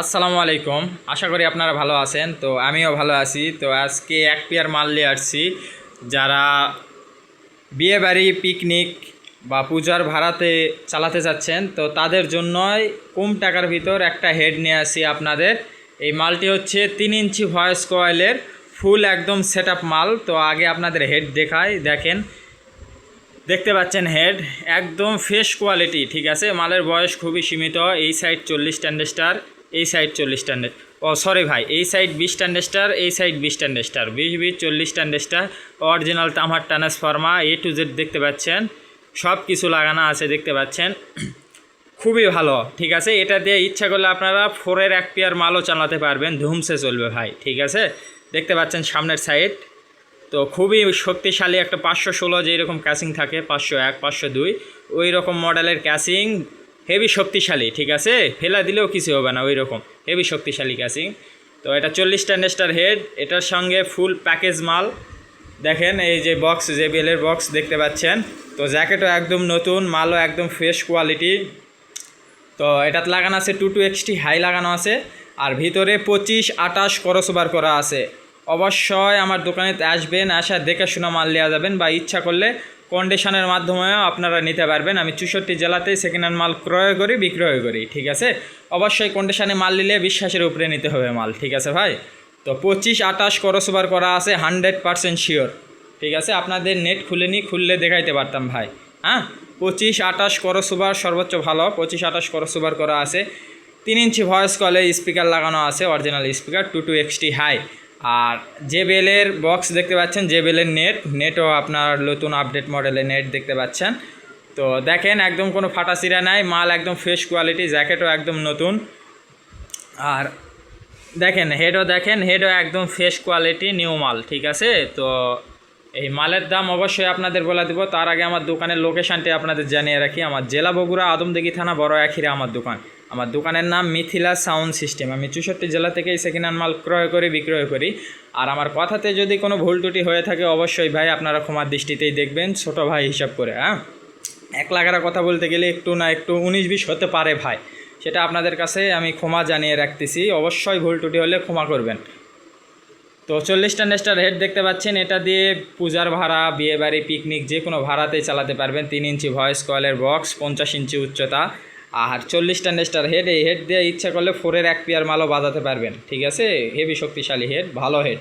আসসালামু আলাইকুম। আশা করি আপনারা ভালো আছেন। তো আমিও ভালো আছি। তো আজকে এক পেয়ার মাল নিয়ে আসছি। যারা বিয়ে বাড়ি, পিকনিক বা পূজার ভাড়াতে চালাতে যাচ্ছেন, তো তাদের জন্যই কম টাকার ভিতর একটা হেড নিয়ে আসি আপনাদের। এই মালটি হচ্ছে তিন ইঞ্চি ভয়েস কয়েলের ফুল একদম সেট মাল। তো আগে আপনাদের হেড দেখায় দেখেন, দেখতে পাচ্ছেন হেড। একদম ফ্রেশ কোয়ালিটি, ঠিক আছে? মালের বয়স খুবই সীমিত। এই সাইড চল্লিশ স্ট্যান্ডেস্টার এই সাইড চল্লিশ স্ট্যান্ডার্ড ও সরি ভাই, এই সাইড বিশ স্ট্যান্ডেস্টার এই সাইড বিশ স্ট্যান্ডেস্টার বিশ বিশ, চল্লিশ স্ট্যান্ডেস্টার অরিজিনাল তামার ট্রান্সফর্মা এ টু জেড দেখতে পাচ্ছেন। সব কিছু লাগানো আছে, দেখতে পাচ্ছেন। খুবই ভালো, ঠিক আছে? এটা দিয়ে ইচ্ছা করলে আপনারা ফোরের এক পেয়ার মালও চালাতে পারবেন। ধুমসে চলবে ভাই, ঠিক আছে? দেখতে পাচ্ছেন সামনের সাইড তো খুবই শক্তিশালী একটা পাঁচশো ষোলো যেরকম ক্যাসিং থাকে, পাঁচশো এক, পাঁচশো দুই ওই রকম মডেলের ক্যাসিং হেভি শক্তিশালী, ঠিক আছে? ফেলা দিলেও কিছু হবে না ওই রকম হেভি শক্তিশালী ক্যাসিং তো এটা চল্লিশটা নেস্টার হেড এটার সঙ্গে ফুল প্যাকেজ মাল। দেখেন এই যে বক্স যে বেলের বক্স দেখতে পাচ্ছেন। তো জ্যাকেটও একদম নতুন, মালও একদম ফ্রেশ কোয়ালিটি তো এটাতে লাগানো আছে টু টু এক্সটি হাই লাগানো আছে। আর ভিতরে পঁচিশ আটাশ করসবার করা আছে। অবশ্যই আমার দোকানে আসবেন, আসা দেখে শোনা মাল নেওয়া যাবেন বা ইচ্ছা করলে কন্ডিশনের মাধ্যমেও আপনারা নিতে পারবেন। আমি চৌষট্টি জেলাতেই সেকেন্ড হ্যান্ড মাল ক্রয় করি, বিক্রয় করি, ঠিক আছে? অবশ্যই কন্ডিশনে মাল নিলে বিশ্বাসের উপরে নিতে হবে মাল, ঠিক আছে ভাই? তো পঁচিশ আটাশ করসবার করা আছে হান্ড্রেড পারসেন্ট শিওর ঠিক আছে? আপনাদের নেট খুলে নি খুললে দেখাইতে পারতাম ভাই হ্যাঁ? পঁচিশ আটাশ করসুবার সর্বোচ্চ ভালো, পঁচিশ আটাশ করসুবার করা আছে। তিন ইঞ্চি ভয়েস কলে স্পিকার লাগানো আছে original speaker two two XT high আর যে বেলের বক্স দেখতে পাচ্ছেন, যে বেলের নেট নেটও আপনার নতুন আপডেট মডেলের নেট দেখতে পাচ্ছেন। তো দেখেন, একদম কোনো ফাটা চিরা নাই, মাল একদম ফ্রেশ কোয়ালিটি জ্যাকেটও একদম নতুন। আর দেখেন হেডও দেখেন হেডও একদম ফ্রেশ কোয়ালিটি নিউ মাল, ঠিক আছে? তো এই মালের দাম অবশ্যই আপনাদের বলে দেবো। তার আগে আমার দোকানের লোকেশানটি আপনাদের জানিয়ে রাখি। আমার জেলা বগুড়া আদমদিঘি থানা, বড় এখিরা আমার দোকান। আমার দোকানের নাম মিথিলা সাউন্ড সিস্টেম। আমি চৌষট্টি জেলা থেকেই সেকেন্ড হ্যান্ড মাল ক্রয় করি, বিক্রয় করি। আর আমার কথাতে যদি কোনো ভুল ত্রুটি হয়ে থাকে, অবশ্যই ভাই আপনারা ক্ষমার দৃষ্টিতেই দেখবেন, ছোট ভাই হিসাব করে হ্যাঁ? এক লাখারা কথা বলতে গেলে একটু না একটু উনিশ বিশ হতে পারে ভাই। সেটা আপনাদের কাছে আমি ক্ষমা জানিয়ে রাখতেছি। অবশ্যই ভুল ত্রুটি হলে ক্ষমা করবেন। তো চল্লিশটা স্ট্যান্ডেস্টার হেড দেখতে পাচ্ছেন, এটা দিয়ে পূজার ভাড়া, বিয়েবাড়ি, পিকনিক যে কোনো ভাড়াতেই চালাতে পারবেন। তিন ইঞ্চি ভয়েস কয়েলের বক্স, পঞ্চাশ ইঞ্চি উচ্চতা। আর চল্লিশটা নেস্টার হেড এই হেড দিয়ে ইচ্ছা করলে ফোরের এক পেয়ার মালও বাজাতে পারবেন, ঠিক আছে? হেভি শক্তিশালী হেড ভালো হেড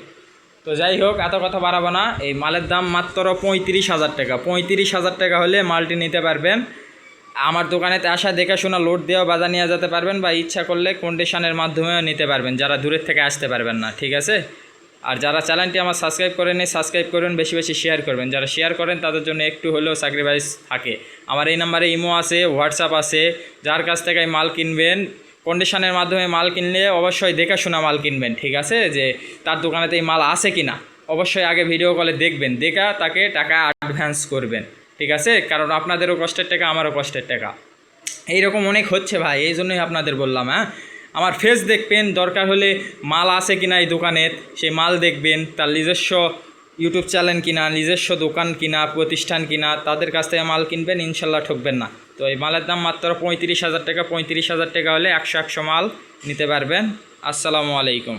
তো যাই হোক, এত কথা বাড়াবো না। এই মালের দাম মাত্র পঁয়ত্রিশ হাজার টাকা। পঁয়ত্রিশ হাজার টাকা হলে মালটি নিতে পারবেন। আমার দোকানেতে আসা, দেখে শোনা লোড দিয়েও বাজার নিয়ে যেতে পারবেন বা ইচ্ছা করলে কন্ডিশনের মাধ্যমেও নিতে পারবেন, যারা দূরের থেকে আসতে পারবেন না, ঠিক আছে? আর যারা চ্যানেলটি আমার সাবস্ক্রাইব করেনি সাবস্ক্রাইব করবেন বেশি বেশি শেয়ার করবেন। যারা শেয়ার করেন, তাদের জন্য একটু হলেও স্যাক্রিফাইস থাকে। আমার এই নাম্বারে ইমো আছে হোয়াটসঅ্যাপ আছে। যার কাছ থেকে মাল কিনবেন কন্ডিশনের মাধ্যমে মাল কিনলে অবশ্যই দেখে শোনা মাল কিনবেন, ঠিক আছে? যে তার দোকানেতে এই মাল আছে কি না অবশ্যই আগে ভিডিও কলে দেখবেন। দেখা তাকে টাকা অ্যাডভান্স করবেন, ঠিক আছে? কারণ আপনাদেরও কষ্টের টাকা, আমারও কষ্টের টাকা। এইরকম অনেক হচ্ছে ভাই এই জন্যই আপনাদের বললাম হ্যাঁ? আমার ফেস দেখবেন, দরকার হলে মাল আছে কি না এই দোকানের সেই মাল দেখবেন, তার নিজস্ব ইউটিউব চ্যানেল কিনা, নিজস্ব দোকান কিনা, প্রতিষ্ঠান কিনা, তাদের কাছ থেকে মাল কিনবেন, ইনশাল্লাহ ঠকবেন না। তো এই মালের দাম মাত্র পঁয়ত্রিশ হাজার টাকা, পঁয়ত্রিশ হাজার টাকা হলে একশো একশো মাল নিতে পারবেন। আসসালামু আলাইকুম।